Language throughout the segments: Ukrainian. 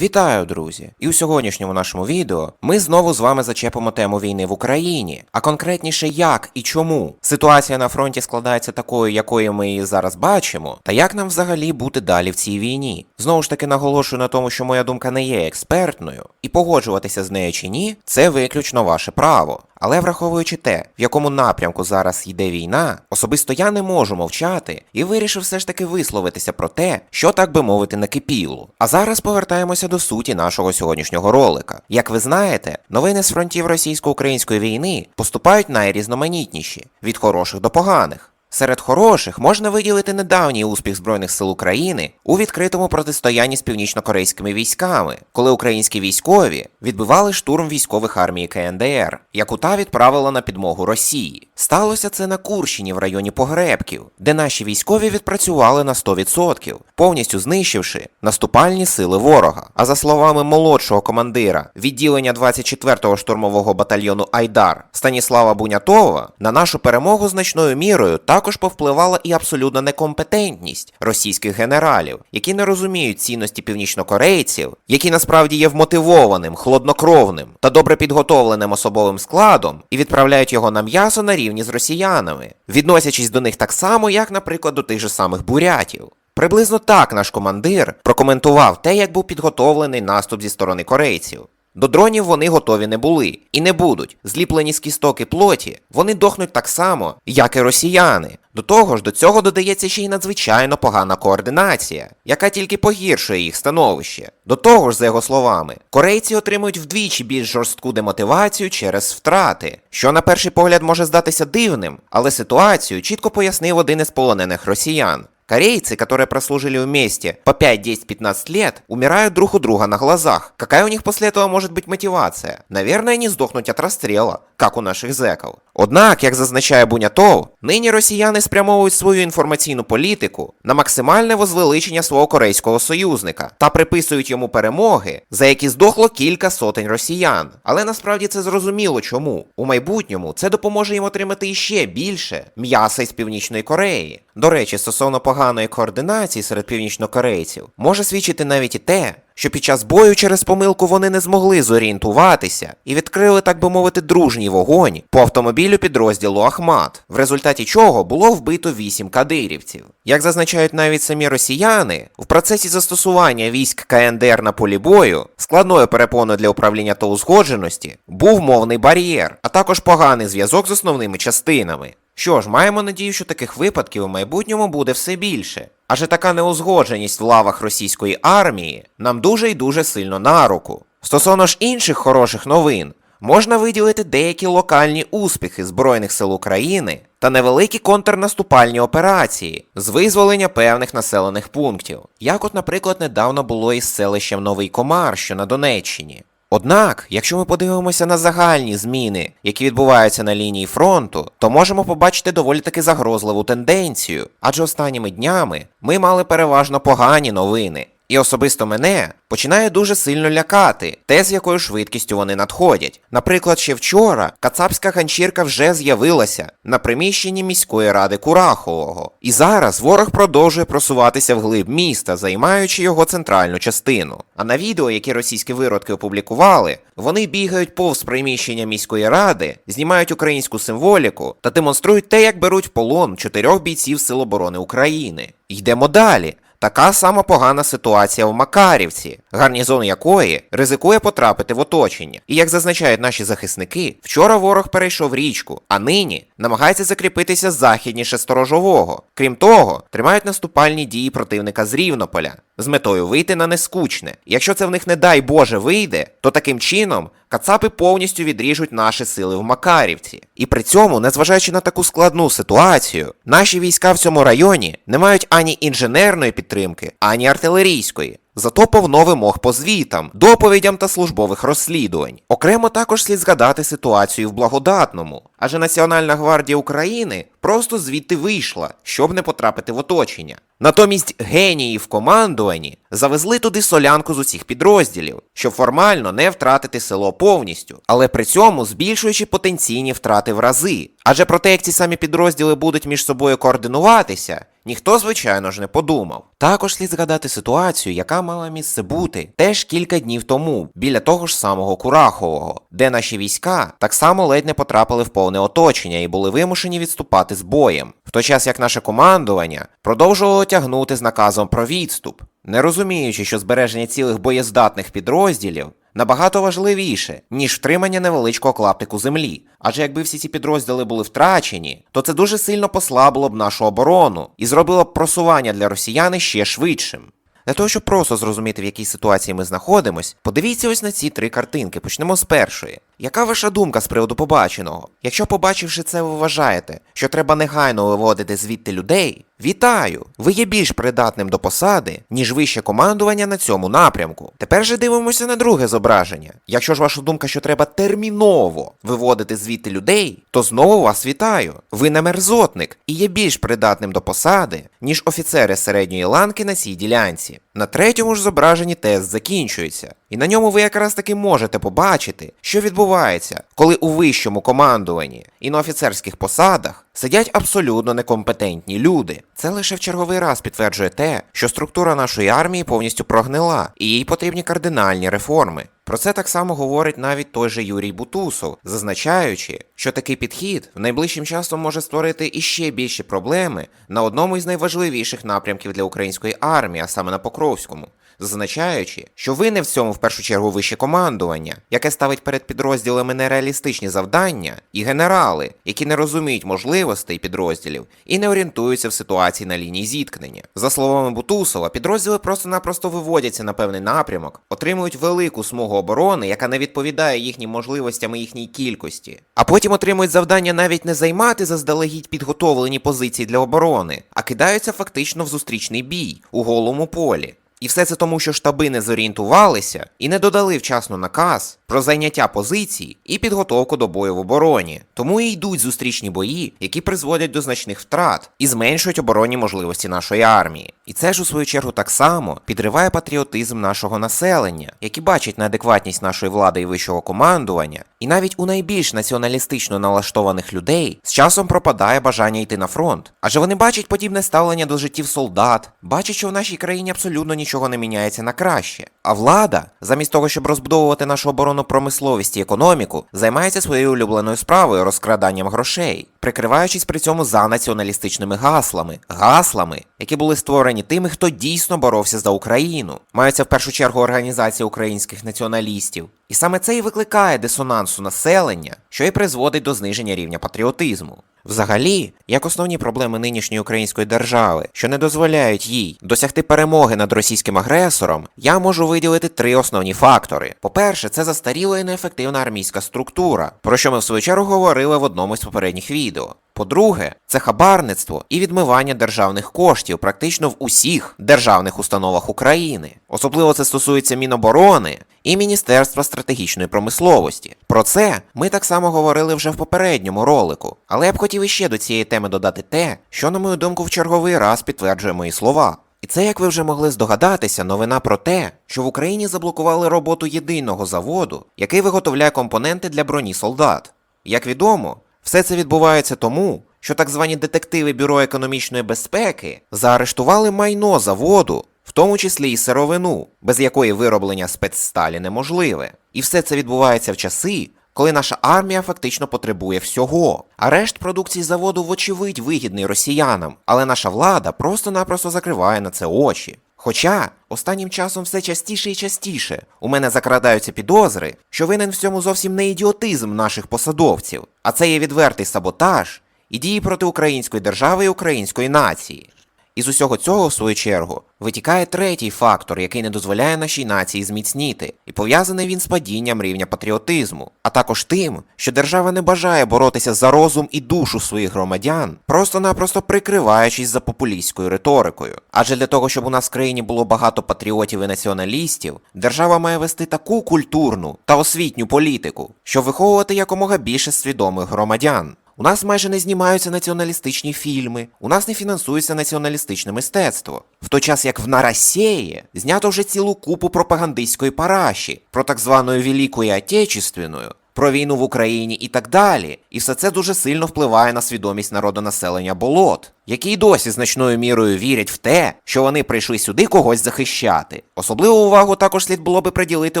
Вітаю, друзі! І у сьогоднішньому нашому відео ми знову з вами зачепимо тему війни в Україні, а конкретніше як і чому ситуація на фронті складається такою, якою ми її зараз бачимо, та як нам взагалі бути далі в цій війні. Знову ж таки наголошую на тому, що моя думка не є експертною, і погоджуватися з нею чи ні, це виключно ваше право. Але враховуючи те, в якому напрямку зараз йде війна, особисто я не можу мовчати і вирішив все ж таки висловитися про те, що так би мовити накипіло. А зараз повертаємося до суті нашого сьогоднішнього ролика. Як ви знаєте, новини з фронтів російсько-української війни поступають найрізноманітніші від хороших до поганих. Серед хороших можна виділити недавній успіх Збройних сил України у відкритому протистоянні з північнокорейськими військами, коли українські військові відбивали штурм військових армій КНДР, яку та відправила на підмогу Росії. Сталося це на Курщині в районі Погребків, де наші військові відпрацювали на 100%, повністю знищивши наступальні сили ворога. А за словами молодшого командира відділення 24-го штурмового батальйону Айдар Станіслава Бунятова, на нашу перемогу значною мірою також повпливала і абсолютна некомпетентність російських генералів, які не розуміють цінності північнокорейців, які насправді є вмотивованим, хладнокровним та добре підготовленим особовим складом і відправляють його на м'ясо на рівні з росіянами, відносячись до них так само, як, наприклад, до тих же самих бурятів. Приблизно так наш командир прокоментував те, як був підготовлений наступ зі сторони корейців. До дронів вони готові не були і не будуть. Зліплені з кісток і плоті, вони дохнуть так само, як і росіяни. До того ж, до цього додається ще й надзвичайно погана координація, яка тільки погіршує їх становище. До того ж, за його словами, корейці отримують вдвічі більш жорстку демотивацію через втрати, що на перший погляд може здатися дивним, але ситуацію чітко пояснив один із полонених росіян. Корейцы, которые прослужили вместе по 5, 10, 15 лет, умирают друг у друга на глазах. Какая у них после этого может быть мотивация? Наверное, они сдохнуть от расстрела, как у наших зеків. Однак, як зазначає Бунятов, нині росіяни спрямовують свою інформаційну політику на максимальне возвеличення свого корейського союзника та приписують йому перемоги, за які здохло кілька сотень росіян. Але насправді це зрозуміло чому. У майбутньому це допоможе їм отримати іще більше м'яса із Північної Кореї. До речі, стосовно поганої координації серед північнокорейців, може свідчити навіть і те, що під час бою через помилку вони не змогли зорієнтуватися і відкрили, так би мовити, дружній вогонь по автомобілю підрозділу Ахмат, в результаті чого було вбито вісім кадирівців. Як зазначають навіть самі росіяни, в процесі застосування військ КНДР на полі бою складною перепоною для управління та узгодженості був мовний бар'єр, а також поганий зв'язок з основними частинами. Що ж, маємо надію, що таких випадків у майбутньому буде все більше. Адже така неузгодженість в лавах російської армії нам дуже і дуже сильно на руку. Стосовно ж інших хороших новин, можна виділити деякі локальні успіхи Збройних сил України та невеликі контрнаступальні операції з визволення певних населених пунктів, як от, наприклад, недавно було із селищем Новий Комар, що на Донеччині. Однак, якщо ми подивимося на загальні зміни, які відбуваються на лінії фронту, то можемо побачити доволі таки загрозливу тенденцію, адже останніми днями ми мали переважно погані новини. І особисто мене починає дуже сильно лякати те, з якою швидкістю вони надходять. Наприклад, ще вчора кацапська ганчірка вже з'явилася на приміщенні міської ради Курахового. І зараз ворог продовжує просуватися вглиб міста, займаючи його центральну частину. А на відео, які російські виродки опублікували, вони бігають повз приміщення міської ради, знімають українську символіку та демонструють те, як беруть полон чотирьох бійців Сил оборони України. Йдемо далі. Така сама погана ситуація в Макарівці, гарнізон якої ризикує потрапити в оточення. І як зазначають наші захисники, вчора ворог перейшов річку, а нині намагається закріпитися західніше сторожового. Крім того, тримають наступальні дії противника з Рівнополя з метою вийти на нескучне. Якщо це в них не дай Боже вийде, то таким чином кацапи повністю відріжуть наші сили в Макарівці. І при цьому, незважаючи на таку складну ситуацію, наші війська в цьому районі не мають ані інженерної підтримки, ані артилерійської. Зато повно вимог по звітам, доповідям та службових розслідувань. Окремо також слід згадати ситуацію в благодатному, адже Національна гвардія України просто звідти вийшла, щоб не потрапити в оточення. Натомість генії в командуванні завезли туди солянку з усіх підрозділів, щоб формально не втратити село повністю, але при цьому збільшуючи потенційні втрати в рази. Адже про те, як ці самі підрозділи будуть між собою координуватися, ніхто, звичайно ж, не подумав. Також слід згадати ситуацію, яка мала місце бути теж кілька днів тому біля того ж самого Курахового, де наші війська так само ледь не потрапили в повне оточення і були вимушені відступати з боєм, в той час як наше командування продовжувало тягнути з наказом про відступ, не розуміючи, що збереження цілих боєздатних підрозділів набагато важливіше, ніж втримання невеличкого клаптику землі. Адже якби всі ці підрозділи були втрачені, то це дуже сильно послабило б нашу оборону і зробило б просування для росіян ще швидшим. Для того, щоб просто зрозуміти, в якій ситуації ми знаходимось, подивіться ось на ці три картинки. Почнемо з першої. Яка ваша думка з приводу побаченого? Якщо побачивши це, ви вважаєте, що треба негайно виводити звідти людей, вітаю! Ви є більш придатним до посади, ніж вище командування на цьому напрямку. Тепер же дивимося на друге зображення. Якщо ж ваша думка, що треба терміново виводити звідти людей, то знову вас вітаю. Ви не мерзотник і є більш придатним до посади, ніж офіцери середньої ланки на цій ділянці. На третьому ж зображенні тест закінчується, і на ньому ви якраз таки можете побачити, що відбувається, коли у вищому командуванні і на офіцерських посадах сидять абсолютно некомпетентні люди. Це лише в черговий раз підтверджує те, що структура нашої армії повністю прогнила, і їй потрібні кардинальні реформи. Про це так само говорить навіть той же Юрій Бутусов, зазначаючи, що такий підхід в найближчим часом може створити іще більші проблеми на одному із найважливіших напрямків для української армії, а саме на Покровському. Зазначаючи, що винне в цьому в першу чергу вище командування, яке ставить перед підрозділами нереалістичні завдання, і генерали, які не розуміють можливостей підрозділів і не орієнтуються в ситуації на лінії зіткнення. За словами Бутусова, підрозділи просто-напросто виводяться на певний напрямок, отримують велику смугу оборони, яка не відповідає їхнім можливостям і їхній кількості, а потім отримують завдання навіть не займати заздалегідь підготовлені позиції для оборони, а кидаються фактично в зустрічний бій у голому полі. І все це тому, що штаби не зорієнтувалися і не додали вчасно наказ про зайняття позицій і підготовку до бою в обороні. Тому і йдуть зустрічні бої, які призводять до значних втрат і зменшують оборонні можливості нашої армії. І це ж у свою чергу так само підриває патріотизм нашого населення, які бачать неадекватність нашої влади і вищого командування, і навіть у найбільш націоналістично налаштованих людей з часом пропадає бажання йти на фронт. Адже вони бачать подібне ставлення до життів солдат, бачать, що в нашій країні абсолютно нічого не міняється на краще. А влада, замість того, щоб розбудовувати нашу оборонну промисловість і економіку, займається своєю улюбленою справою розкраданням грошей, прикриваючись при цьому за націоналістичними гаслами, гаслами, які були створені тими, хто дійсно боровся за Україну. Маються в першу чергу організація українських націоналістів. І саме це і викликає дисонанс у населення, що і призводить до зниження рівня патріотизму. Взагалі, як основні проблеми нинішньої української держави, що не дозволяють їй досягти перемоги над російським агресором, я можу виділити три основні фактори. По-перше, це застаріла і неефективна армійська структура, про що ми в свою чергу говорили в одному з попередніх відео. По-друге, це хабарництво і відмивання державних коштів практично в усіх державних установах України. Особливо це стосується Міноборони і Міністерства стратегічної промисловості. Про це ми так само говорили вже в попередньому ролику. Але я б хотів іще до цієї теми додати те, що, на мою думку, в черговий раз підтверджує мої слова. І це, як ви вже могли здогадатися, новина про те, що в Україні заблокували роботу єдиного заводу, який виготовляє компоненти для броні солдат. Як відомо, все це відбувається тому, що так звані детективи Бюро економічної безпеки заарештували майно заводу, в тому числі і сировину, без якої вироблення спецсталі неможливе. І все це відбувається в часи, коли наша армія фактично потребує всього. Арешт продукції заводу, вочевидь, вигідний росіянам, але наша влада просто-напросто закриває на це очі. Хоча останнім часом все частіше і частіше у мене закрадаються підозри, що винен в цьому зовсім не ідіотизм наших посадовців, а це є відвертий саботаж і дії проти української держави і української нації. Із усього цього, в свою чергу, витікає третій фактор, який не дозволяє нашій нації зміцніти, і пов'язаний він з падінням рівня патріотизму, а також тим, що держава не бажає боротися за розум і душу своїх громадян, просто-напросто прикриваючись за популістською риторикою. Адже для того, щоб у нас в країні було багато патріотів і націоналістів, держава має вести таку культурну та освітню політику, щоб виховувати якомога більше свідомих громадян. У нас майже не знімаються націоналістичні фільми, у нас не фінансується націоналістичне мистецтво. В той час як в на Росії знято вже цілу купу пропагандистської параші про так званою Великою Отечественною, про війну в Україні і так далі. І все це дуже сильно впливає на свідомість народонаселення болот, які й досі значною мірою вірять в те, що вони прийшли сюди когось захищати. Особливу увагу також слід було би приділити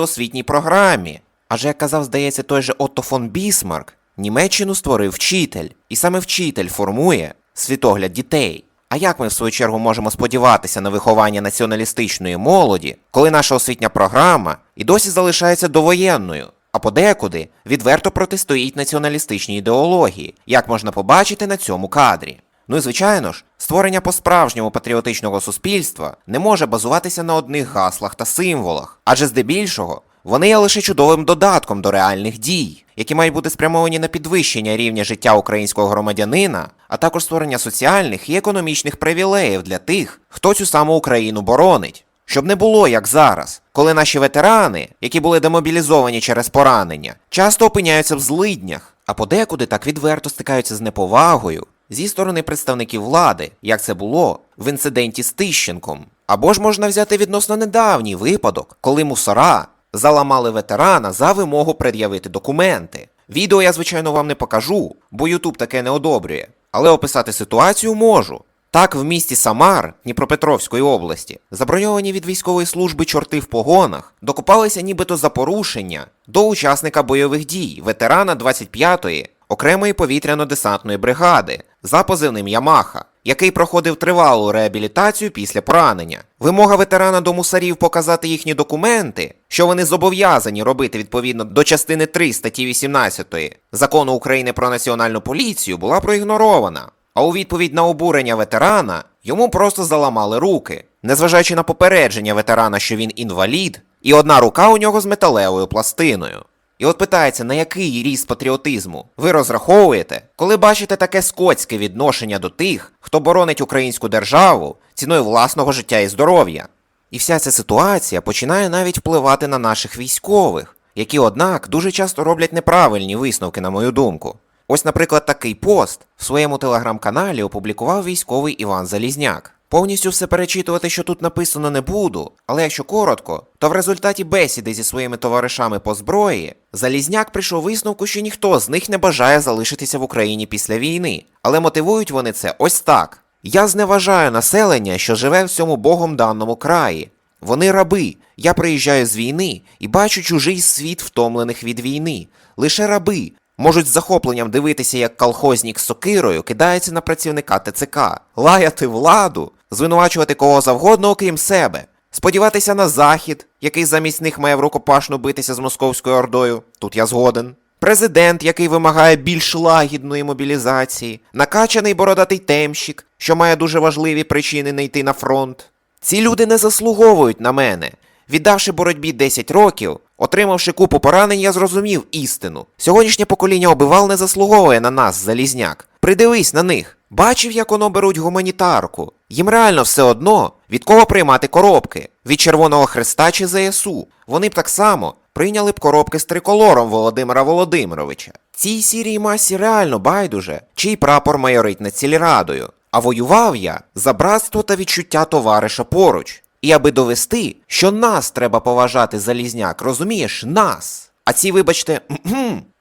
освітній програмі. Адже, як казав, здається, той же Отто фон Бісмарк, Німеччину створив вчитель, і саме вчитель формує світогляд дітей. А як ми в свою чергу можемо сподіватися на виховання націоналістичної молоді, коли наша освітня програма і досі залишається довоєнною, а подекуди відверто протистоїть націоналістичній ідеології, як можна побачити на цьому кадрі? Ну і звичайно ж, створення по-справжньому патріотичного суспільства не може базуватися на одних гаслах та символах, адже здебільшого вони є лише чудовим додатком до реальних дій, які мають бути спрямовані на підвищення рівня життя українського громадянина, а також створення соціальних і економічних привілеїв для тих, хто цю саму Україну боронить. Щоб не було як зараз, коли наші ветерани, які були демобілізовані через поранення, часто опиняються в злиднях, а подекуди так відверто стикаються з неповагою зі сторони представників влади, як це було в інциденті з Тищенком. Або ж можна взяти відносно недавній випадок, коли мусора заламали ветерана за вимогу пред'явити документи. Відео я, звичайно, вам не покажу, бо Ютуб таке не одобрює, але описати ситуацію можу. Так, в місті Самар Дніпропетровської області заброньовані від військової служби чорти в погонах докопалися нібито за порушення до учасника бойових дій, ветерана 25-ї окремої повітряно-десантної бригади за позивним Ямаха, який проходив тривалу реабілітацію після поранення. Вимога ветерана до мусарів показати їхні документи, що вони зобов'язані робити відповідно до частини 3 статті 18 закону України про національну поліцію, була проігнорована. А у відповідь на обурення ветерана йому просто заламали руки, незважаючи на попередження ветерана, що він інвалід, і одна рука у нього з металевою пластиною. І от питається, на який ріст патріотизму ви розраховуєте, коли бачите таке скотське відношення до тих, хто боронить українську державу ціною власного життя і здоров'я? І вся ця ситуація починає навіть впливати на наших військових, які, однак, дуже часто роблять неправильні висновки, на мою думку. Ось, наприклад, такий пост в своєму телеграм-каналі опублікував військовий Іван Залізняк. Повністю все перечитувати, що тут написано, не буду, але якщо коротко, то в результаті бесіди зі своїми товаришами по зброї Залізняк прийшов висновку, що ніхто з них не бажає залишитися в Україні після війни, але мотивують вони це ось так: я зневажаю населення, що живе в цьому богом даному краї. Вони раби. Я приїжджаю з війни і бачу чужий світ втомлених від війни. Лише раби можуть з захопленням дивитися, як колхознік з сокирою кидається на працівника ТЦК, лаяти владу, звинувачувати кого завгодно, окрім себе, сподіватися на захід, який замість них має в рукопашну битися з московською ордою. Тут я згоден. Президент, який вимагає більш лагідної мобілізації, накачаний бородатий темщик, що має дуже важливі причини не йти на фронт. Ці люди не заслуговують на мене. Віддавши боротьбі 10 років, отримавши купу поранень, я зрозумів істину. Сьогоднішнє покоління обивал не заслуговує на нас, залізняк. Придивись на них. Бачив, як воно беруть гуманітарку. Їм реально все одно, від кого приймати коробки від Червоного Хреста чи ЗСУ. Вони б так само прийняли б коробки з триколором Володимира Володимировича. Цій сірій масі реально байдуже, чий прапор майорить над сільрадою. А воював я за братство та відчуття товариша поруч. І аби довести, що нас треба поважати залізняк, розумієш, нас. А ці, вибачте,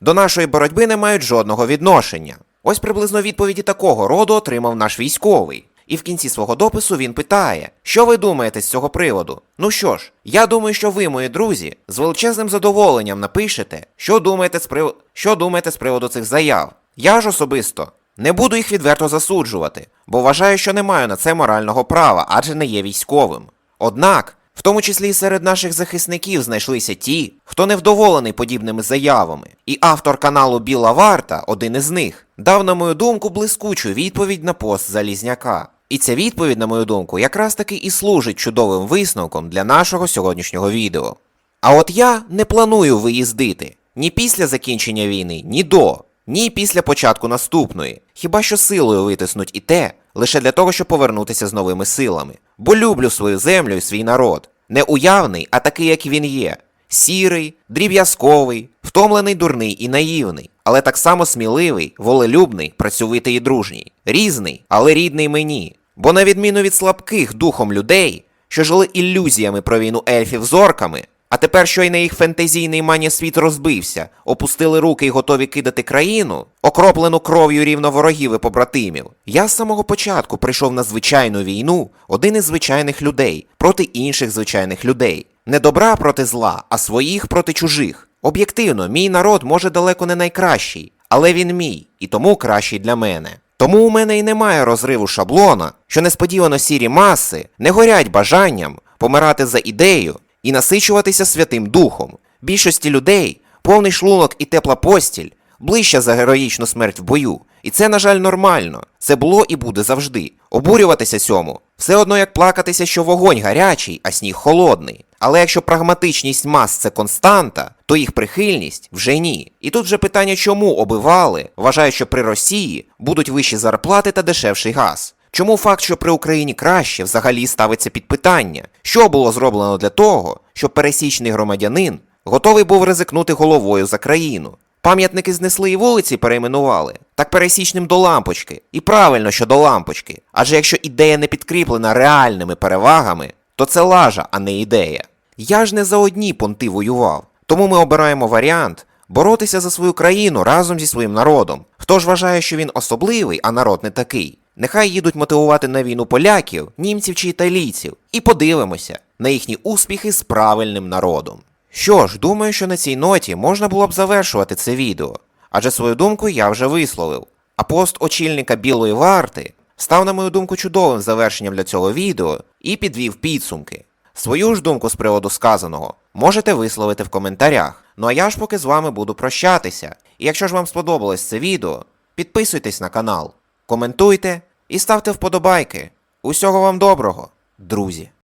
до нашої боротьби не мають жодного відношення. Ось приблизно відповіді такого роду отримав наш військовий. І в кінці свого допису він питає: Що ви думаєте з цього приводу? Ну що ж, я думаю, що ви, мої друзі, з величезним задоволенням напишете, що думаєте з прив... що думаєте з приводу цих заяв. Я ж особисто не буду їх відверто засуджувати, бо вважаю, що не маю на це морального права, адже не є військовим. Однак, в тому числі і серед наших захисників знайшлися ті, хто невдоволений подібними заявами. І автор каналу Біла Варта, один із них, дав, на мою думку, блискучу відповідь на пост Залізняка. І ця відповідь, на мою думку, якраз таки і служить чудовим висновком для нашого сьогоднішнього відео. А от я не планую виїздити ні після закінчення війни, ні до, ні після початку наступної. Хіба що силою витиснуть і те, лише для того, щоб повернутися з новими силами. Бо люблю свою землю і свій народ. Не уявний, а такий, як він є. Сірий, дріб'язковий, втомлений дурний і наївний, але так само сміливий, волелюбний, працьовитий і дружній, різний, але рідний мені. Бо на відміну від слабких духом людей, що жили ілюзіями про війну ельфів з орками, А тепер щойно їх фентезійний мані-світ розбився, опустили руки і готові кидати країну, окроплену кров'ю рівно ворогів і побратимів. Я з самого початку прийшов на звичайну війну, один із звичайних людей проти інших звичайних людей. Не добра проти зла, а своїх проти чужих. Об'єктивно, мій народ може далеко не найкращий, але він мій, і тому кращий для мене. Тому у мене і немає розриву шаблона, що несподівано сірі маси не горять бажанням помирати за ідею і насичуватися Святим Духом. Більшості людей повний шлунок і тепла постіль ближче за героїчну смерть в бою. І це, на жаль, нормально. Це було і буде завжди. Обурюватися сьому все одно як плакатися, що вогонь гарячий, а сніг холодний. Але якщо прагматичність мас це константа, то їх прихильність вже ні. І тут же питання, чому обивали, вважають, що при Росії будуть вищі зарплати та дешевший газ. Чому факт, що при Україні краще, взагалі ставиться під питання? Що було зроблено для того, щоб пересічний громадянин готовий був ризикнути головою за країну? Пам'ятники знесли і вулиці перейменували. Так пересічним до лампочки. І правильно, що до лампочки. Адже якщо ідея не підкріплена реальними перевагами, то це лажа, а не ідея. Я ж не за одні понти воював. Тому ми обираємо варіант боротися за свою країну разом зі своїм народом. Хто ж вважає, що він особливий, а народ не такий? Нехай їдуть мотивувати на війну поляків, німців чи італійців, і подивимося на їхні успіхи з правильним народом. Що ж, думаю, що на цій ноті можна було б завершувати це відео, адже свою думку я вже висловив. А пост очільника Білої варти став, на мою думку, чудовим завершенням для цього відео і підвів підсумки. Свою ж думку з приводу сказаного можете висловити в коментарях. Ну а я ж поки з вами буду прощатися. І якщо ж вам сподобалось це відео, підписуйтесь на канал, коментуйте і ставте вподобайки. Усього вам доброго, друзі!